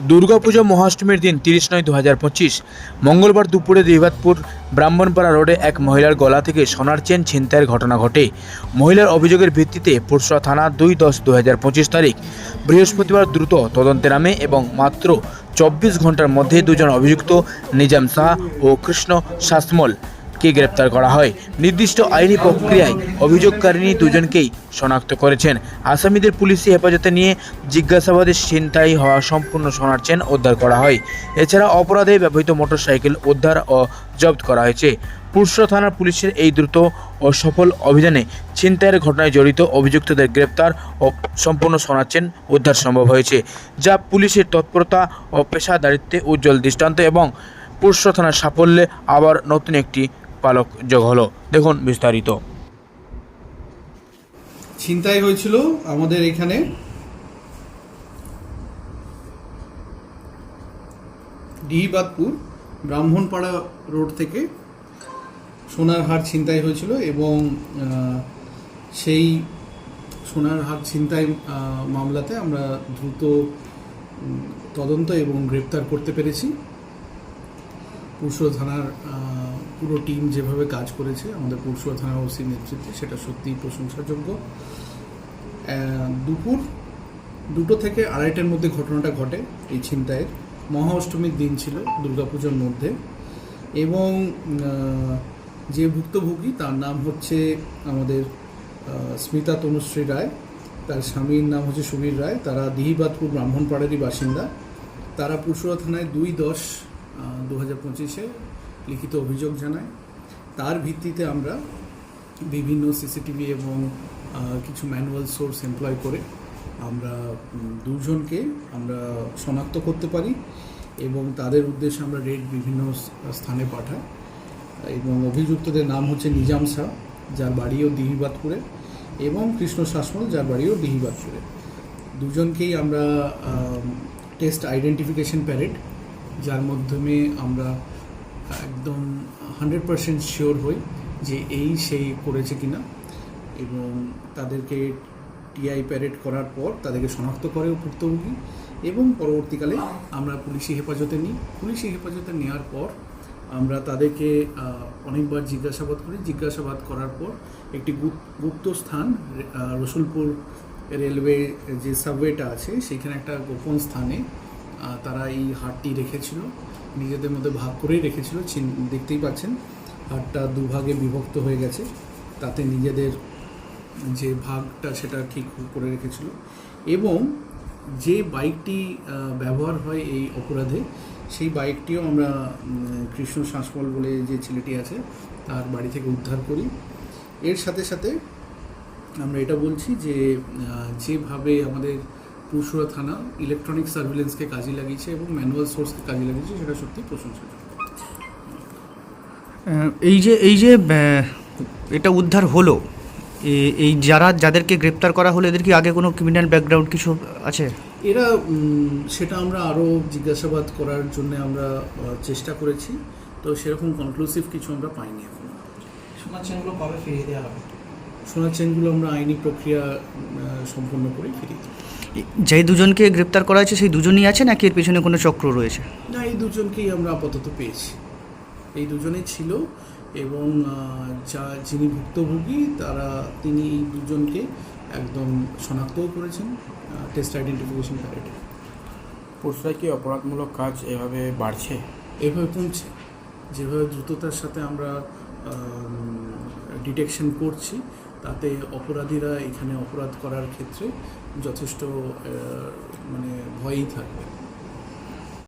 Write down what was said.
দুর্গাপুজো মহাষ্টমীর দিন তিরিশ নয় দু মঙ্গলবার দুপুরে দেবাতপুর ব্রাহ্মণপাড়া রোডে এক মহিলার গলা থেকে সোনার চেন ছিনতাইয়ের ঘটনা ঘটে। মহিলার অভিযোগের ভিত্তিতে পুরসরা থানা দুই দশ দু তারিখ বৃহস্পতিবার দ্রুত তদন্তে নামে এবং মাত্র চব্বিশ ঘণ্টার মধ্যে দুজন অভিযুক্ত নিজাম শাহ ও কৃষ্ণ শাসমল কে গ্রেপ্তার করা হয়? নির্দিষ্ট আইনি প্রক্রিয়ায় অভিযোগকারিণী দুজনকেই শনাক্ত করেছেন। আসামিদের পুলিশি হেফাজতে নিয়ে জিজ্ঞাসাবাদে ছিনতাই হওয়া সম্পূর্ণ সোনার চেন উদ্ধার করা হয়। এছাড়া অপরাধে ব্যবহৃত মোটরসাইকেল উদ্ধার ও জব্দ করা হয়েছে। পুরসরা থানার পুলিশের এই দ্রুত ও সফল অভিযানে ছিনতাইয়ের ঘটনায় জড়িত অভিযুক্তদের গ্রেপ্তার ও সম্পূর্ণ চেন উদ্ধার সম্ভব হয়েছে, যা পুলিশের তৎপরতা ও পেশাদারিত্বে উজ্জ্বল দৃষ্টান্ত এবং পুরসরা থানার সাফল্যে আবার নতুন একটি পালক যোগ হলো। দেখুন বিস্তারিত। ছিনতাই হয়েছিল আমাদের এখানে। ডিহিবাদপুর, ব্রাহ্মণপাড়া রোড থেকে সোনার হার ছিনতাই হয়েছিল এবং সেই সোনার হার ছিনতাই মামলাতে আমরা দ্রুত তদন্ত এবং গ্রেপ্তার করতে পেরেছি। পুরসুরা থানার পুরো টিম যেভাবে কাজ করেছে, আমাদের পুরসুরা থানার ওসির নেতৃত্বে, সেটা সত্যিই প্রশংসাযোগ্য। দুপুর দুটো থেকে আড়াইটার মধ্যে ঘটনাটা ঘটে এই ছিনতাইয়ের। মহা অষ্টমীর দিন ছিল দুর্গাপুজোর মধ্যে এবং যে ভুক্তভোগী তার নাম হচ্ছে আমাদের স্মিতা তনুশ্রী রায়। তার স্বামীর নাম হচ্ছে সুবীর রায়। তারা দিহিবাদপুর ব্রাহ্মণপাড়ারই বাসিন্দা। তারা পুরসুরা থানায় দুই দশ দু হাজার পঁচিশে লিখিত অভিযোগ জানায়। তার ভিত্তিতে আমরা বিভিন্ন সিসিটিভি এবং কিছু ম্যানুয়াল সোর্স এমপ্লয় করে আমরা দুজনকে আমরা শনাক্ত করতে পারি এবং তাদের উদ্দেশ্যে আমরা রেড বিভিন্ন স্থানে পাঠাই। এবং অভিযুক্তদের নাম হচ্ছে নিজাম শাহ, যার বাড়িও দিহিবাদপুরে এবং কৃষ্ণ শাসমল, যার বাড়িও দিহিবাদপুরে। দুজনকেই আমরা টেস্ট আইডেন্টিফিকেশন প্যারেড, যার মাধ্যমে আমরা একদম হান্ড্রেড পারসেন্ট শিওর হই যে এই সেই করেছে কিনা এবং তাদেরকে টিআই প্যারেড করার পর তাদেরকে শনাক্ত করে ভুক্তভোগী এবং পরবর্তীকালে আমরা পুলিশি হেফাজতে নিই। পুলিশি হেফাজতে নেওয়ার পর আমরা তাদেরকে অনেকবার জিজ্ঞাসাবাদ করি। জিজ্ঞাসাবাদ করার পর একটি গুপ- গুপ্ত স্থান রসুলপুর রেলওয়ে যে সাবওয়েটা আছে, সেখানে একটা গোপন স্থানে তারা এই হাটটি রেখেছিল। নিজেদের মধ্যে ভাগ করেই রেখেছিল। দেখতেই পাচ্ছেন, হাটটা দুভাগে বিভক্ত হয়ে গেছে। তাতে নিজেদের যে ভাগটা সেটা ঠিক করে রেখেছিল। এবং যে বাইকটি ব্যবহার হয় এই অপরাধে, সেই বাইকটিও আমরা কৃষ্ণ শাসমল বলে যে ছেলেটি আছে, তার বাড়ি থেকে উদ্ধার করি। এর সাথে সাথে আমরা এটা বলছি যে যেভাবে আমাদের পুরসুরা থানা ইলেকট্রনিক সার্ভিলেন্সকে কাজে লাগিয়েছে এবং ম্যানুয়াল সোর্সকে কাজে লাগিয়েছে সেটা সত্যি আহ, এই যে এই যে এটা উদ্ধার হলো এই যারা যাদেরকে গ্রেপ্তার করা হলো এদের কি আগে কোনো ক্রিমিনাল ব্যাকগ্রাউন্ড কিছু আছে? এরা সেটা আমরা আরও জিজ্ঞাসাবাদ করার জন্য আমরা চেষ্টা করেছি তো সেরকম কনক্লুসিভ কিছু আমরা পাইনি এখন। সোনার চেনগুলো কবে ফিরিয়ে দেওয়া হবে? সোনার চেনগুলো আমরা আইনি প্রক্রিয়া সম্পন্ন করে ফিরি যেই দুজনকে গ্রেপ্তার করা হয়েছে সেই দুজনই আছে নাকি এর পেছনে কোনো চক্র রয়েছে? না এই দুজনকেই আমরা আপাতত পেয়েছি। এই দুজনেই ছিল এবং যা যিনি ভুক্তভোগী তারা তিনি এই দুজনকে একদম শনাক্তও করেছেন টেস্ট আইডেন্টিফিকেশন প্যারেডে পরশুরায় কি অপরাধমূলক কাজ এভাবে বাড়ছে? এভাবে কমছে। যেভাবে দ্রুততার সাথে আমরা ডিটেকশন করছি তাতে অপরাধীরা এখানে অপরাধ করার ক্ষেত্রে যথেষ্ট মানে ভয়ই থাকবে।